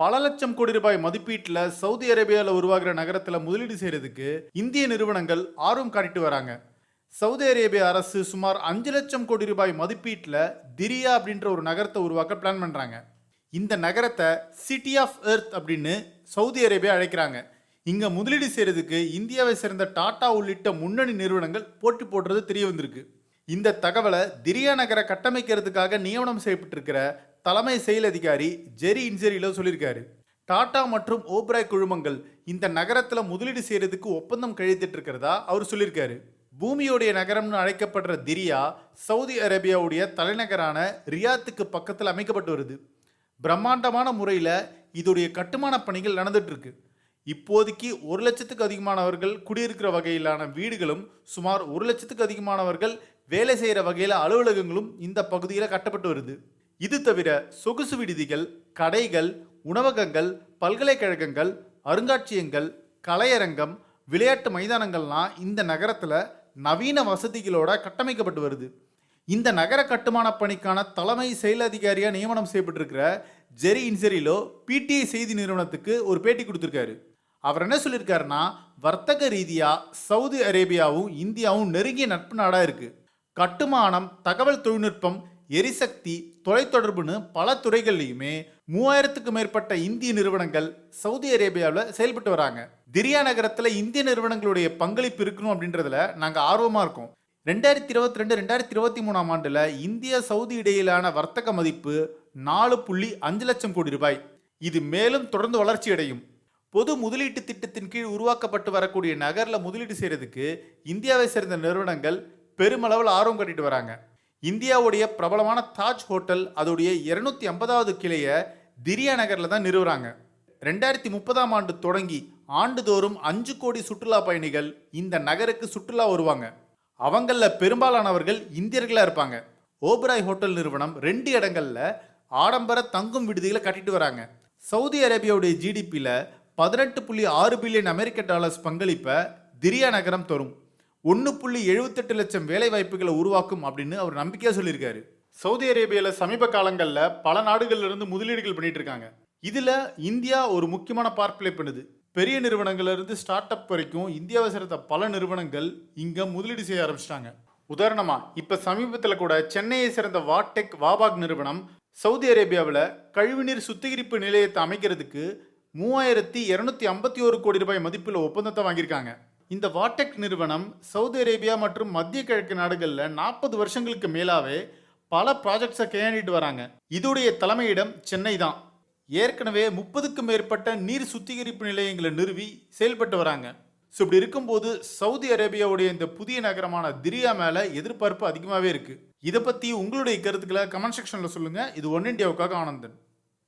பல லட்சம் கோடி ரூபாய் மதிப்பீட்டில் சவுதி அரேபியாவில் உருவாகிற நகரத்தில் முதலீடு செய்கிறதுக்கு இந்திய நிறுவனங்கள் ஆர்வம் காட்டிட்டு வராங்க. சவுதி அரேபியா அரசு சுமார் அஞ்சு லட்சம் கோடி ரூபாய் மதிப்பீட்டில் திரியா அப்படின்ற ஒரு நகரத்தை உருவாக்க பிளான் பண்ணுறாங்க இந்த நகரத்தை சிட்டி ஆஃப் எர்த் அப்படின்னு சவுதி அரேபியா அழைக்கிறாங்க. இங்கே முதலீடு செய்கிறதுக்கு இந்தியாவை சேர்ந்த டாடா உள்ளிட்ட முன்னணி நிறுவனங்கள் போட்டி போடுறது தெரிய வந்திருக்கு. இந்த தகவலை திரியா நகரை கட்டமைக்கிறதுக்காக நியமனம் செய்யப்பட்டிருக்கிற தலைமை செயல் அதிகாரி ஜெரி இன்ஜெரியிலோ சொல்லியிருக்காரு. டாடா மற்றும் ஓப்ராய் குழுமங்கள் இந்த நகரத்தில் முதலீடு செய்கிறதுக்கு ஒப்பந்தம் கழித்துட்டு இருக்கிறதா அவர் சொல்லியிருக்காரு. பூமியோடைய நகரம்னு அழைக்கப்படுற திரியா சவுதி அரேபியாவுடைய தலைநகரான ரியாத்துக்கு பக்கத்தில் அமைக்கப்பட்டு வருது. பிரம்மாண்டமான முறையில் இதோடைய கட்டுமான பணிகள் நடந்துட்டுருக்கு. இப்போதைக்கு ஒரு லட்சத்துக்கு அதிகமானவர்கள் குடியிருக்கிற வகையிலான வீடுகளும் சுமார் ஒரு லட்சத்துக்கு அதிகமானவர்கள் வேலை செய்கிற வகையில் அலுவலகங்களும் இந்த பகுதியில் கட்டப்பட்டு வருது. இது தவிர சொகுசு விடுதிகள் கடைகள் உணவகங்கள் பல்கலைக்கழகங்கள் அருங்காட்சியகங்கள் கலையரங்கம் விளையாட்டு மைதானங்கள்லாம் இந்த நகரத்தில் நவீன வசதிகளோட கட்டமைக்கப்பட்டு வருது. இந்த நகர கட்டுமான பணிக்கான தலைமை செயல் அதிகாரியாக நியமனம் செய்யப்பட்டிருக்கிற ஜெரி இன்செரிலோ பிடிஐ செய்தி நிறுவனத்துக்கு ஒரு பேட்டி கொடுத்துருக்காரு. அவர் என்ன சொல்லியிருக்காருன்னா வர்த்தக ரீதியாக சவுதி அரேபியாவும் இந்தியாவும் நெருங்கிய நட்பு நாடாக இருக்குது கட்டுமானம் தகவல் தொழில்நுட்பம் எரிசக்தி தொலைத்தொடர்புன்னு பல துறைகள்லையுமே மூவாயிரத்துக்கு மேற்பட்ட இந்திய நிறுவனங்கள் சவுதி அரேபியாவில் செயல்பட்டு வராங்க. திரியா நகரத்தில் இந்திய நிறுவனங்களுடைய பங்களிப்பு இருக்கணும் அப்படின்றதுல நாங்கள் ஆர்வமாக இருக்கோம். ரெண்டாயிரத்தி இருபத்தி ரெண்டு ரெண்டாயிரத்தி இருபத்தி மூணாம் ஆண்டில் இந்தியா சவுதி இடையிலான வர்த்தக மதிப்பு நாலு புள்ளி அஞ்சு லட்சம் கோடி ரூபாய். இது மேலும் தொடர்ந்து வளர்ச்சி அடையும். பொது முதலீட்டு திட்டத்தின் கீழ் உருவாக்கப்பட்டு வரக்கூடிய நகரில் முதலீடு செய்கிறதுக்கு இந்தியாவை சேர்ந்த நிறுவனங்கள் பெருமளவில் ஆர்வம் கட்டிட்டு வராங்க. இந்தியாவுடைய பிரபலமான தாஜ் ஹோட்டல் அதோடைய இருநூத்தி ஐம்பதாவது கிளையை திரியா நகரில் தான் நிறுவுறாங்க. ரெண்டாயிரத்தி முப்பதாம் ஆண்டு தொடங்கி ஆண்டுதோறும் அஞ்சு கோடி சுற்றுலா பயணிகள் இந்த நகருக்கு சுற்றுலா வருவாங்க. அவங்களில் பெரும்பாலானவர்கள் இந்தியர்களாக இருப்பாங்க. ஓபராய் ஹோட்டல் நிறுவனம் ரெண்டு இடங்களில் ஆடம்பர தங்கும் விடுதிகளை கட்டிட்டு வராங்க. சவுதி அரேபியாவுடைய ஜிடிபியில் பதினெட்டு புள்ளி ஆறு பில்லியன் அமெரிக்க டாலர்ஸ் பங்களிப்பை திரியா நகரம் தரும். ஒன்று புள்ளி எழுபத்தெட்டு லட்சம் வேலை வாய்ப்புகளை உருவாக்கும் அப்படின்னு அவர் நம்பிக்கையாக சொல்லியிருக்காரு. சவுதி அரேபியாவில் சமீப காலங்களில் பல நாடுகள்லேருந்து முதலீடுகள் பண்ணிட்டு இருக்காங்க. இதில் இந்தியா ஒரு முக்கியமான பார்ட் பிளே பண்ணுது. பெரிய நிறுவனங்கள்லேருந்து ஸ்டார்ட் அப் வரைக்கும் இந்தியாவை சேர்ந்த பல நிறுவனங்கள் இங்கே முதலீடு செய்ய ஆரம்பிச்சிட்டாங்க. உதாரணமாக இப்போ சமீபத்தில் கூட சென்னையை சேர்ந்த வாட்டெக் வாபாக் நிறுவனம் சவுதி அரேபியாவில் கழிவுநீர் சுத்திகரிப்பு நிலையத்தை அமைக்கிறதுக்கு மூவாயிரத்தி இரநூத்தி ஐம்பத்தி ஒரு கோடி ரூபாய் மதிப்பில் ஒப்பந்தத்தை வாங்கியிருக்காங்க. இந்த வாட்டெக் நிறுவனம் சவுதி அரேபியா மற்றும் மத்திய கிழக்கு நாடுகளில் நாற்பது வருஷங்களுக்கு மேலாவே பல ப்ராஜெக்ட்ஸை கையாண்டிட்டு வராங்க. இதோடைய தலைமையிடம் சென்னை தான். ஏற்கனவே முப்பதுக்கும் மேற்பட்ட நீர் சுத்திகரிப்பு நிலையங்களை நிறுவி செயல்பட்டு வராங்க. ஸோ இப்படி இருக்கும்போது சவுதி அரேபியாவுடைய இந்த புதிய நகரமான திரியா மேலே எதிர்பார்ப்பு அதிகமாகவே இருக்குது இதை பற்றி உங்களுடைய கருத்துக்களை கமெண்ட் செக்ஷனில் சொல்லுங்கள் இது ஒன் இண்டியாவுக்காக ஆனந்தன்.